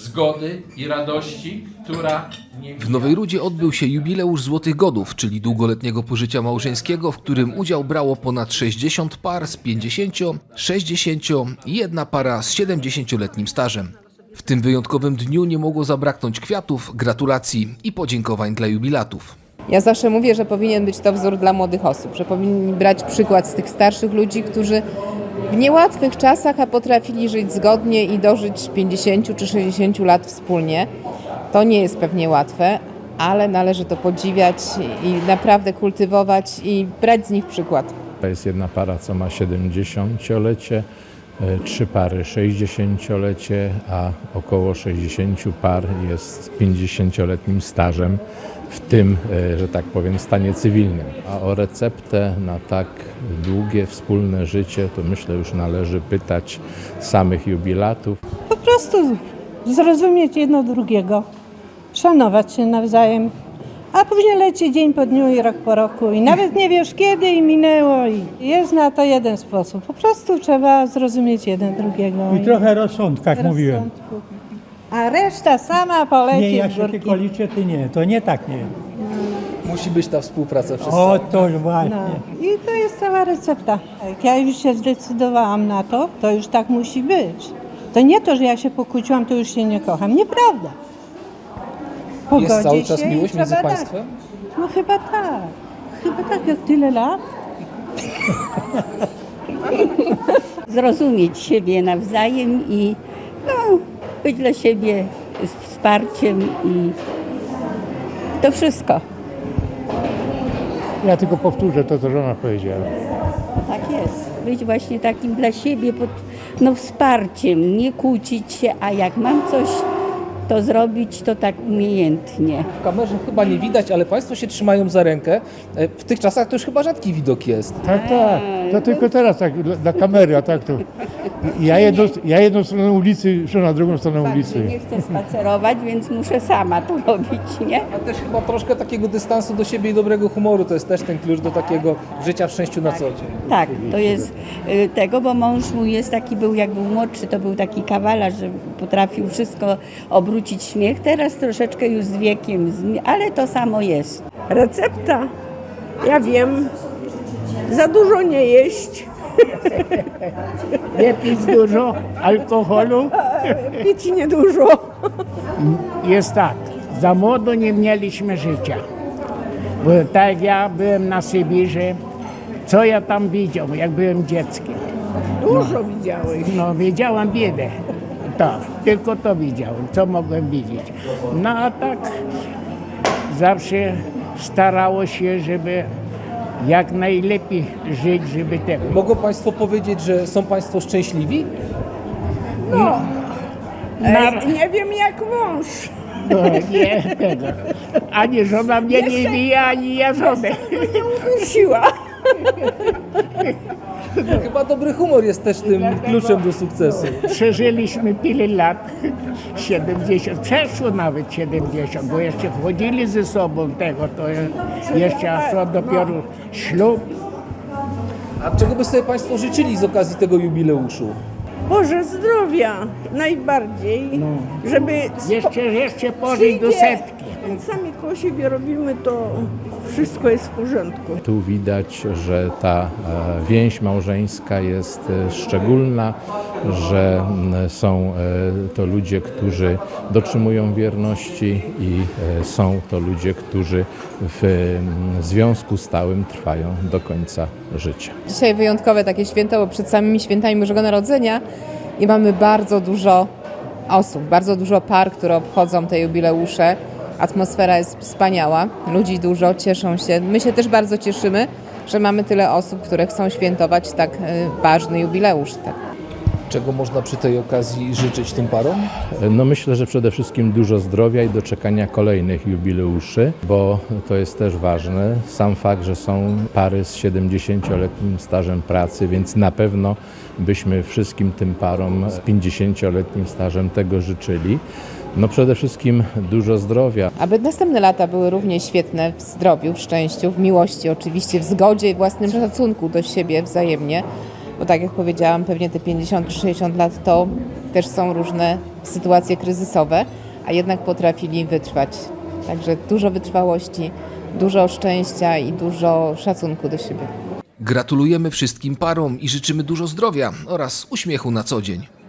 zgody i radości, która nie W Nowej Rudzie odbył się jubileusz Złotych Godów, czyli długoletniego pożycia małżeńskiego, w którym udział brało ponad 60 par z 50, 60 i jedna para z 70-letnim stażem. W tym wyjątkowym dniu nie mogło zabraknąć kwiatów, gratulacji i podziękowań dla jubilatów. Ja zawsze mówię, że powinien być to wzór dla młodych osób, że powinni brać przykład z tych starszych ludzi, którzy w niełatwych czasach, a potrafili żyć zgodnie i dożyć 50 czy 60 lat wspólnie. To nie jest pewnie łatwe, ale należy to podziwiać i naprawdę kultywować i brać z nich przykład. To jest jedna para, co ma 70-lecie, e, trzy pary 60-lecie, a około 60 par jest z 50-letnim stażem, w tym, e, że tak powiem, stanie cywilnym. A o receptę na tak długie wspólne życie, to myślę już należy pytać samych jubilatów. Po prostu zrozumieć jedno drugiego, szanować się nawzajem, a później leci dzień po dniu i rok po roku i nawet nie wiesz kiedy i minęło i jest na to jeden sposób. Po prostu trzeba zrozumieć jeden drugiego. I trochę rozsądku, jak rozsądku. mówiłem. A reszta sama poleci Nie, ja się górki. tylko liczę, ty nie. To nie tak nie. Musi być ta współpraca przez O, to właśnie. No. I to jest cała recepta. Jak ja już się zdecydowałam na to, to już tak musi być. To nie to, że ja się pokłóciłam, to już się nie kocham. Nieprawda. Jest Pogodzić cały czas się i miłość między trzeba dać. państwem? No chyba tak. Chyba tak, jak tyle lat. zrozumieć siebie nawzajem i być dla siebie z wsparciem i to wszystko. Ja tylko powtórzę to, co żona powiedziała. Tak jest. Być właśnie takim dla siebie pod, no, wsparciem, nie kłócić się, a jak mam coś, to zrobić to tak umiejętnie. W kamerze chyba nie widać, ale Państwo się trzymają za rękę. E, W tych czasach to już chyba rzadki widok jest. Tak, tak. To tylko teraz tak dla, dla kamery, a tak to. Ja jedną, ja jedną stronę ulicy, żona drugą stronę ulicy. nie chcę spacerować, więc muszę sama to robić, nie? A też chyba troszkę takiego dystansu do siebie i dobrego humoru. To jest też ten klucz do takiego życia w szczęściu na co dzień. Tak, to jest y, tego, bo mąż mój jest taki, był jak był młodszy, to był taki kawalarz, że potrafił wszystko obrócić śmiech. Teraz troszeczkę już z wiekiem, ale to samo jest. Recepta? Ja wiem. Za dużo nie jeść, Nie pić dużo alkoholu. pić niedużo. Jest tak, za młodo nie mieliśmy życia. Bo tak jak ja byłem na Sybirze, co ja tam widział, jak byłem dzieckiem? Dużo widziałeś. No, wiedziałam biedę. Tak, tylko to widziałem, co mogłem widzieć. No a tak zawsze starało się, żeby jak najlepiej żyć, żeby tego. Mogą Państwo powiedzieć, że są Państwo szczęśliwi? Na, Nie wiem jak mąż. no, nie tego. Ani żona mnie nie bije, ani ja żonę. Siła. Chyba dobry humor jest też tym kluczem do sukcesu. Przeżyliśmy tyle lat, 70, przeszło nawet 70, bo jeszcze chodzili ze sobą tego, to jeszcze a co dopiero ślub. A czego by sobie Państwo życzyli z okazji tego jubileuszu? Boże zdrowia. Najbardziej. Żeby spo- Jeszcze, jeszcze pożyć do przyjdzie. setki. Sami koło siebie robimy, to wszystko jest w porządku. Tu widać, że ta e, więź małżeńska jest e, szczególna, że są e, to ludzie, którzy dotrzymują wierności i są to ludzie, którzy w związku stałym trwają do końca życia. Dzisiaj wyjątkowe takie święto, bo przed samymi świętami Bożego Narodzenia i mamy bardzo dużo osób, bardzo dużo par, które obchodzą te jubileusze. Atmosfera jest wspaniała, ludzi dużo, cieszą się. My się też bardzo cieszymy, że mamy tyle osób, które chcą świętować tak e, ważny jubileusz. Tak. Czego można przy tej okazji życzyć tym parom? No myślę, że przede wszystkim dużo zdrowia i doczekania kolejnych jubileuszy, bo to jest też ważne. Sam fakt, że są pary z 70-letnim stażem pracy, więc na pewno byśmy wszystkim tym parom z 50-letnim stażem tego życzyli. No przede wszystkim dużo zdrowia, Aby następne lata były równie świetne w zdrowiu, w szczęściu, w miłości oczywiście, w zgodzie i własnym szacunku do siebie wzajemnie. bo tak jak powiedziałam, pewnie te 50 czy 60 lat to też są różne sytuacje kryzysowe, a jednak potrafili wytrwać. Także dużo wytrwałości, dużo szczęścia i dużo szacunku do siebie. Gratulujemy wszystkim parom i życzymy dużo zdrowia oraz uśmiechu na co dzień.